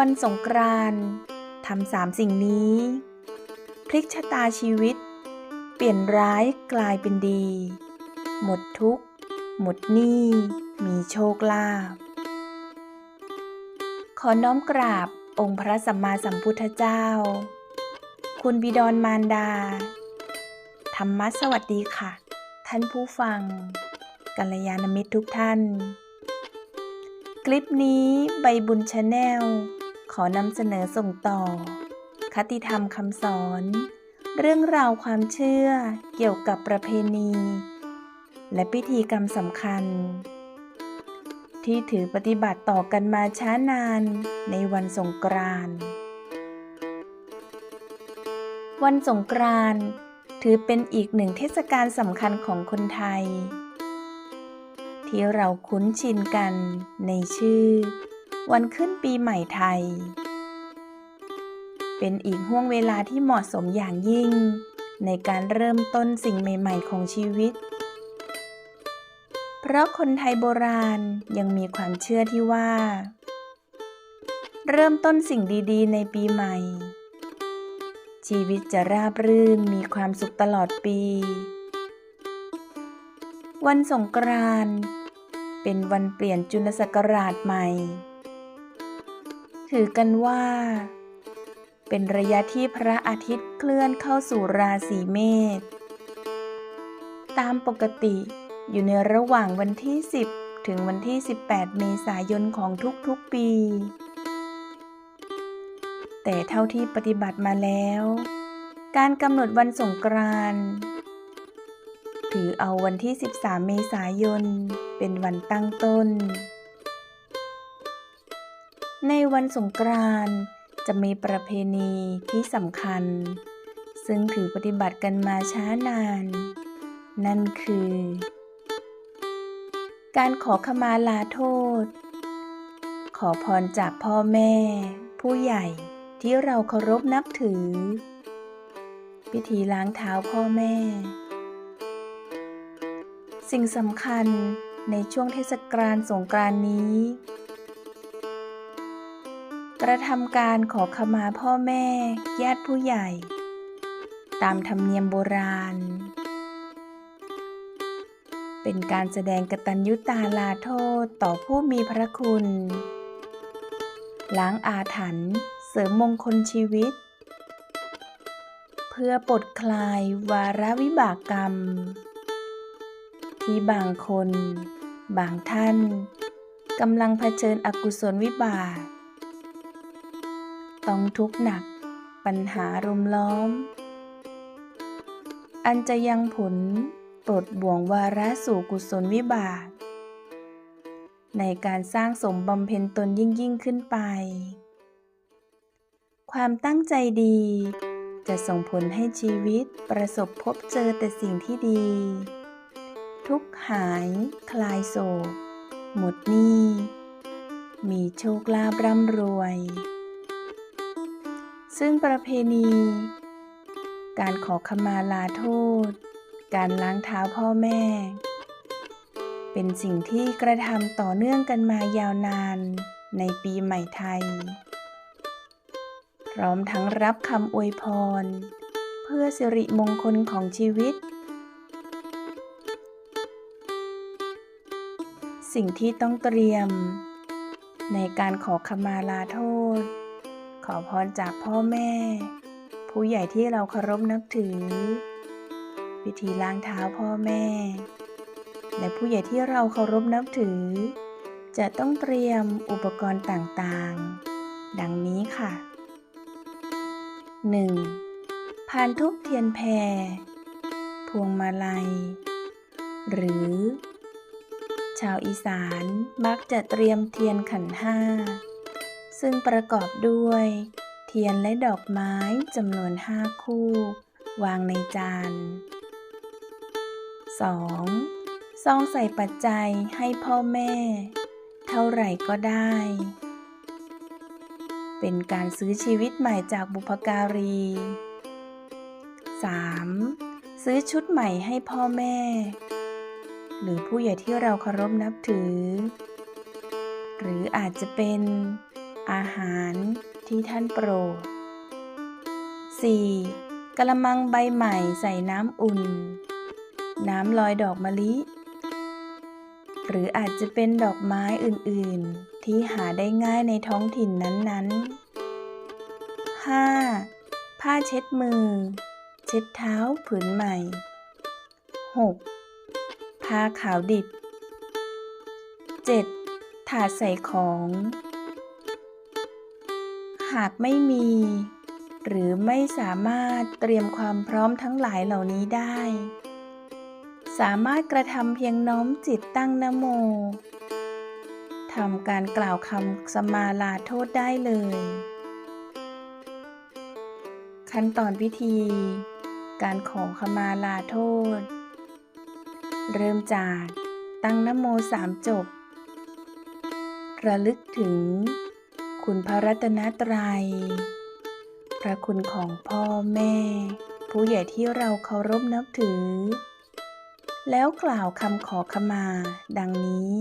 วันสงกรานต์ทำสามสิ่งนี้ พลิกชะตาชีวิต เปลี่ยนร้ายกลายเป็นดี หมดทุกข์ หมดหนี้ มีโชคลาภขอน้อมกราบองค์พระสัมมาสัมพุทธเจ้า คุณบิดรมารดา ธรรมะสวัสดีค่ะ ท่านผู้ฟัง กัลยาณมิตรทุกท่าน คลิปนี้ใบบุญชาแนล ขอนำเสนอส่งต่อ คติธรรมคำสอน เรื่องราวความเชื่อเกี่ยวกับประเพณี และพิธีกรรมสำคัญ ที่ถือปฏิบัติต่อกันมาช้านานในวันสงกรานต์วันสงกรานต์ถือเป็นอีกหนึ่งเทศกาลสำคัญของคนไทย ที่เราคุ้นชินกันในชื่อ วันขึ้นปีใหม่ไทย เป็นอีกห่วงเวลาที่เหมาะสมอย่างยิ่ง ในการเริ่มต้นสิ่งใหม่ ๆ ของชีวิต เพราะคนไทยโบราณยังมีความเชื่อที่ว่า เริ่มต้นสิ่งดี ๆ ในปีใหม่ ชีวิตจะราบรื่นมีความสุขตลอดปี วันสงกรานต์เป็นวันเปลี่ยนจุลศักราชใหม่ ถือกันว่า เป็นระยะที่พระอาทิตย์เคลื่อนเข้าสู่ราศีเมษ ตามปกติอยู่ในระหว่างวันที่ 10 ถึงวันที่ 18 เมษายนของทุกๆปี แต่เท่าที่ปฏิบัติมาแล้ว การกำหนดวันสงกรานต์ถือเอาวันที่ 13 เมษายน เป็นวันตั้งต้น ในวันสงกรานต์จะมีประเพณีที่สำคัญ ซึ่งถือปฏิบัติกันมาช้านาน นั่นคือ การขอขมาลาโทษ ขอพรจากพ่อแม่ ผู้ใหญ่ที่เราเคารพนับถือ พิธีล้างเท้าพ่อแม่ สิ่งสำคัญในช่วงเทศกาลสงกรานต์นี้ กระทำการขอขมาพ่อแม่ ญาติผู้ใหญ่ ตามธรรมเนียมโบราณ เป็นการแสดงกตัญญูตาลาโทษต่อผู้มีพระคุณ ล้างอาถรรพ์เสริมมงคลชีวิต เพื่อปลดคลายวาระวิบากกรรม ที่บางคน บางท่านกำลังเผชิญอกุศลวิบาก ต้องทุกข์หนัก ปัญหารุมล้อม อันจะยังผลปลดบ่วงวาระสู่กุศลวิบาก ในการสร้างสมบำเพ็ญตนยิ่งยิ่งขึ้นไป ความตั้งใจดี จะส่งผลให้ชีวิตประสบพบเจอแต่สิ่งที่ดี ทุกหาย คลายโศก หมดหนี้มีโชคลาภร่ำรวย ซึ่งประเพณี การขอขมาลาโทษ การล้างเท้าพ่อแม่ เป็นสิ่งที่กระทำต่อเนื่องกันมายาวนานในปีใหม่ไทย พร้อมทั้งรับคำอวยพร เพื่อสิริมงคลของชีวิต สิ่งที่ต้องเตรียม ในการขอขมาลาโทษ ขอพรจากพ่อแม่ ผู้ใหญ่ที่เราเคารพนับถือ พิธีล้างเท้าพ่อแม่ และผู้ใหญ่ที่เราเคารพนับถือ จะต้องเตรียมอุปกรณ์ต่างๆ ดังนี้ค่ะ 1. พานทุบเทียนแพร พวงมาลัย หรือ ชาวอีสานมักจะเตรียมเทียนขันห้า ซึ่งประกอบด้วย เทียนและดอกไม้จำนวนห้าคู่ วางในจาน 2. ซองใส่ปัจจัยให้พ่อแม่ เท่าไหร่ก็ได้ เป็นการซื้อชีวิตใหม่จากบุพการี 3. ซื้อชุดใหม่ให้พ่อแม่ หรือผู้ใหญ่ที่เราเคารพนับถือ หรืออาจจะเป็น อาหารที่ท่านโปรด 4. กระมังใบใหม่ใส่น้ำอุ่น น้ำลอยดอกมะลิ หรืออาจจะเป็นดอกไม้อื่นๆ ที่หาได้ง่ายในท้องถิ่นนั้นๆ 5. ผ้าเช็ดมือ เช็ดเท้าผืนใหม่ 6. ผ้าขาวดิบ 7. ถาดใส่ของ หากไม่มี หรือไม่สามารถเตรียมความพร้อมทั้งหลายเหล่านี้ได้ สามารถกระทำเพียงน้อมจิตตั้งนโมทำการกล่าวคำสมาลาโทษได้เลย ขั้นตอนพิธี การขอขมาลาโทษ เริ่มจากตั้งนโมสามจบ ระลึกถึง คุณพระรัตนตรัย พระคุณของพ่อแม่ ผู้ใหญ่ที่เราเคารพนับถือ แล้วกล่าวคำขอขมา ดังนี้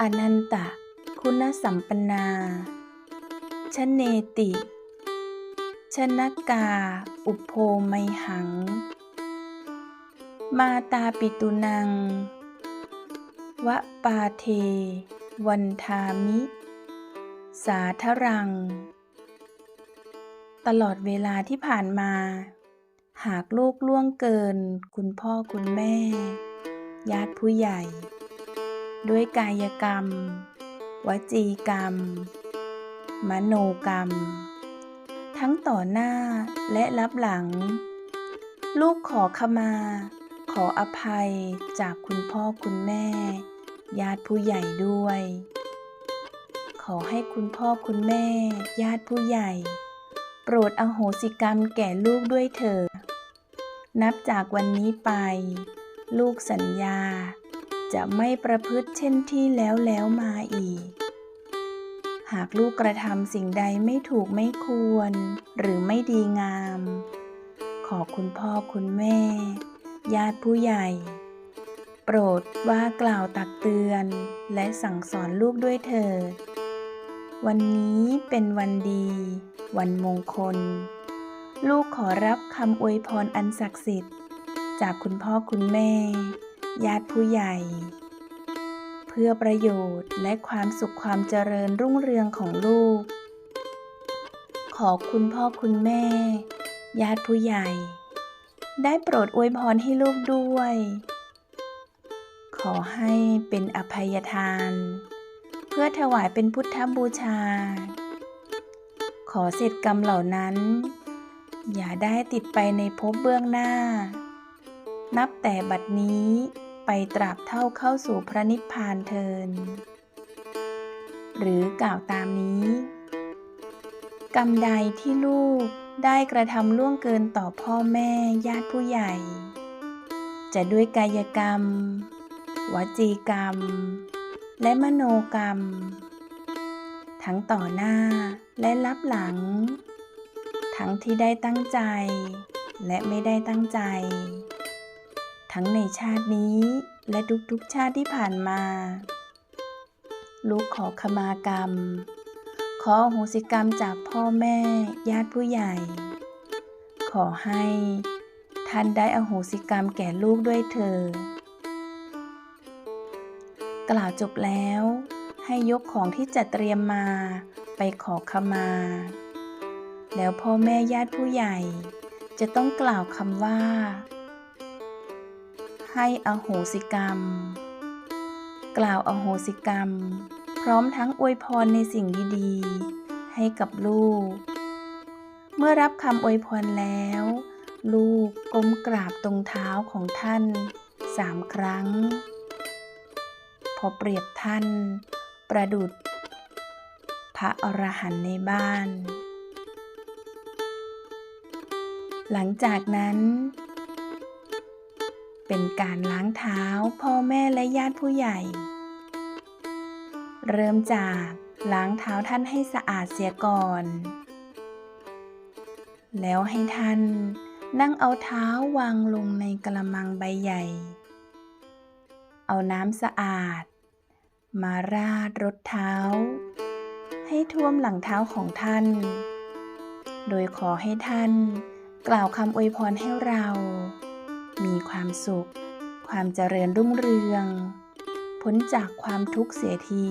อนันตะ คุณสัมปนาชเนติ ชนกา อุโพไมหัง มาตาปิตุนัง วะปาเท วันทามิ สาธรัง ตลอดเวลาที่ผ่านมา หากลูกล่วงเกิน คุณพ่อคุณแม่ ญาติผู้ใหญ่ ด้วยกายกรรม วจีกรรม มโนกรรม ทั้งต่อหน้าและรับหลัง ลูกขอขมา ขออภัยจากคุณพ่อคุณแม่ ญาติผู้ใหญ่ด้วย ขอให้คุณพ่อคุณแม่ ญาติผู้ใหญ่ โปรดอโหสิกรรมแก่ลูกด้วยเถิดนับจากวันนี้ไป ลูกสัญญา จะไม่ประพฤติเช่นที่แล้วแล้วมาอีก หากลูกกระทำสิ่งใดไม่ถูกไม่ควร หรือไม่ดีงาม ขอคุณพ่อคุณแม่ ญาติผู้ใหญ่ โปรดว่ากล่าวตักเตือน และสั่งสอนลูกด้วยเถิด วันนี้เป็นวันดี วันมงคล ลูกขอรับคำอวยพรอันศักดิ์สิทธิ์ จากคุณพ่อคุณแม่ ญาติผู้ใหญ่ เพื่อประโยชน์และความสุขความเจริญรุ่งเรืองของลูก ขอคุณพ่อคุณแม่ ญาติผู้ใหญ่ ได้โปรดอวยพรให้ลูกด้วย ขอให้เป็นอภัยทาน เพื่อถวายเป็นพุทธบูชา ขอเสร็จกรรมเหล่านั้น อย่าได้ติดไปในภพเบื้องหน้า นับแต่บัดนี้ไปตราบเท่าเข้าสู่พระนิพพานเทิน หรือกล่าวตามนี้ กรรมใดที่ลูกได้กระทำล่วงเกินต่อพ่อแม่ญาติผู้ใหญ่ จะด้วยกายกรรม วจีกรรม และมโนกรรม ทั้งต่อหน้าและรับหลัง ทั้งที่ได้ตั้งใจ และไม่ได้ตั้งใจ ทั้งในชาตินี้และทุกๆชาติที่ผ่านมา ลูกขอขมากรรม ขออโหสิกรรมจากพ่อแม่ญาติผู้ใหญ่ ขอให้ท่านได้อโหสิกรรมแก่ลูกด้วยเถิด กล่าวจบแล้ว ให้ยกของที่จัดเตรียมมาไปขอขมา แล้วพ่อแม่ญาติผู้ใหญ่ จะต้องกล่าวคำว่า ให้อโหสิกรรม กล่าวอโหสิกรรม พร้อมทั้งอวยพรในสิ่งดีๆ ให้กับลูก เมื่อรับคำอวยพรแล้ว ลูกก้มกราบตรงเท้าของท่านสามครั้ง พอเปรียบท่าน ประดุดพระอรหันต์ในบ้าน หลังจากนั้น เป็นการล้างเท้าพ่อแม่และญาติผู้ใหญ่ เริ่มจากล้างเท้าท่านให้สะอาดเสียก่อน แล้วให้ท่านนั่งเอาเท้าวางลงในกระมังใบใหญ่ เอาน้ำสะอาด มาราดรถเท้า ให้ท่วมหลังเท้าของท่าน โดยขอให้ท่านกล่าวคำอวยพรให้เรา มีความสุข ความเจริญรุ่งเรือง พ้นจากความทุกข์เสียที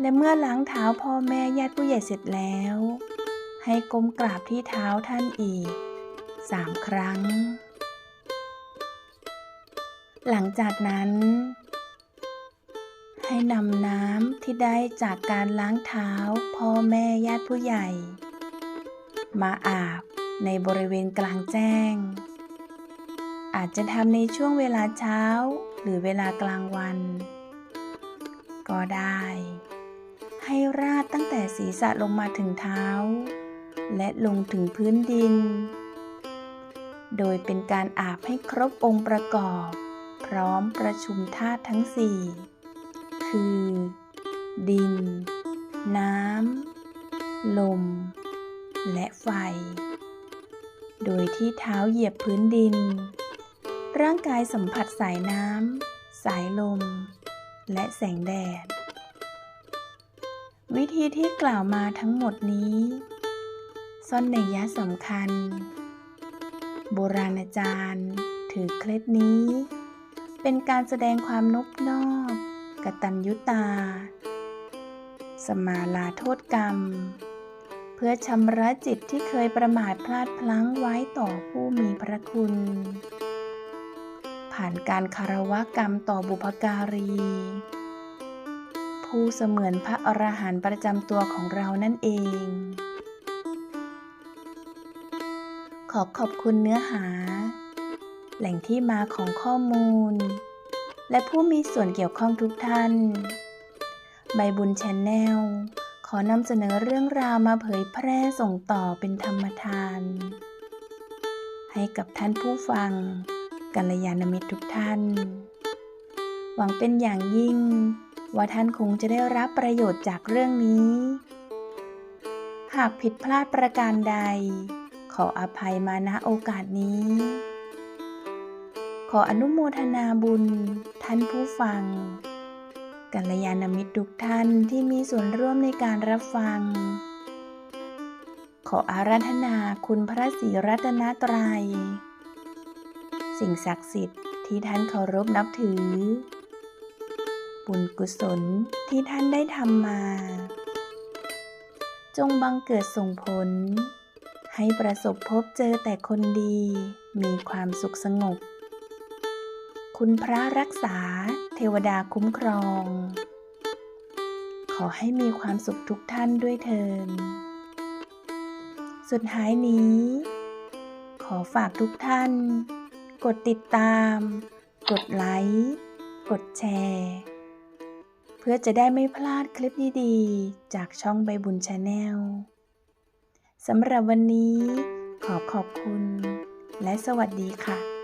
และเมื่อล้างเท้าพ่อแม่ญาติผู้ใหญ่เสร็จแล้ว ให้ก้มกราบที่เท้าท่านอีกสามครั้ง หลังจากนั้น ให้นำน้ำที่ได้จากการล้างเท้าพ่อแม่ญาติผู้ใหญ่ มาอาบในบริเวณกลางแจ้ง อาจจะทำในช่วงเวลาเช้าหรือเวลากลางวัน ก็ได้ ให้ราดตั้งแต่ศีรษะลงมาถึงเท้า และลงถึงพื้นดิน โดยเป็นการอาบให้ครบองค์ประกอบ พร้อมประชุมธาตุทั้งสี่ คือ ดิน น้ำ ลม และไฟ โดยที่เท้าเหยียบพื้นดิน ร่างกายสัมผัสสายน้ำ สายลม และแสงแดด วิธีที่กล่าวมาทั้งหมดนี้ ซ่อนในยะสำคัญ โบราณอาจารย์ ถือเคล็ดนี้ เป็นการแสดงความนบนอบ กตัญญุตา สมาลาโทษกรรม เพื่อชำระจิตที่เคยประมาทพลาดพลั้งไว้ต่อผู้มีพระคุณ ผ่านการคารวะกรรมต่อบุพการี ผู้เสมือนพระอรหันต์ประจำตัวของเรานั่นเอง ขอขอบคุณเนื้อหา แหล่งที่มาของข้อมูล และผู้มีส่วนเกี่ยวข้องทุกท่าน ใบบุญชนแนลขอนำเสนอเรื่องราวมาเผยแพร่ส่งต่อเป็นธรรมทาน ให้กับท่านผู้ฟังกัลยาณมิตรทุกท่าน หวังเป็นอย่างยิ่ง ว่าท่านคงจะได้รับประโยชน์จากเรื่องนี้ หากผิดพลาดประการใด ขออภัยมาณโอกาสนี้ ขออนุโมทนาบุญท่านผู้ฟัง กัลยาณมิตรทุกท่านที่มีส่วนร่วมในการรับฟัง ขออาราธนาคุณพระศรีรัตนตรัย สิ่งศักดิ์สิทธิ์ที่ท่านเคารพนับถือ บุญกุศลที่ท่านได้ทำมา จงบังเกิดส่งผล ให้ประสบพบเจอแต่คนดี มีความสุขสงบ คุณพระรักษา เทวดาคุ้มครอง ขอให้มีความสุขทุกท่านด้วยเทินสุดท้ายนี้ ขอฝากทุกท่าน กดติดตาม กดไลค์กดแชร์ เพื่อจะได้ไม่พลาดคลิปดีๆ จากช่องใบบุญชาแนลสำหรับวันนี้ขอขอบคุณ และสวัสดีค่ะ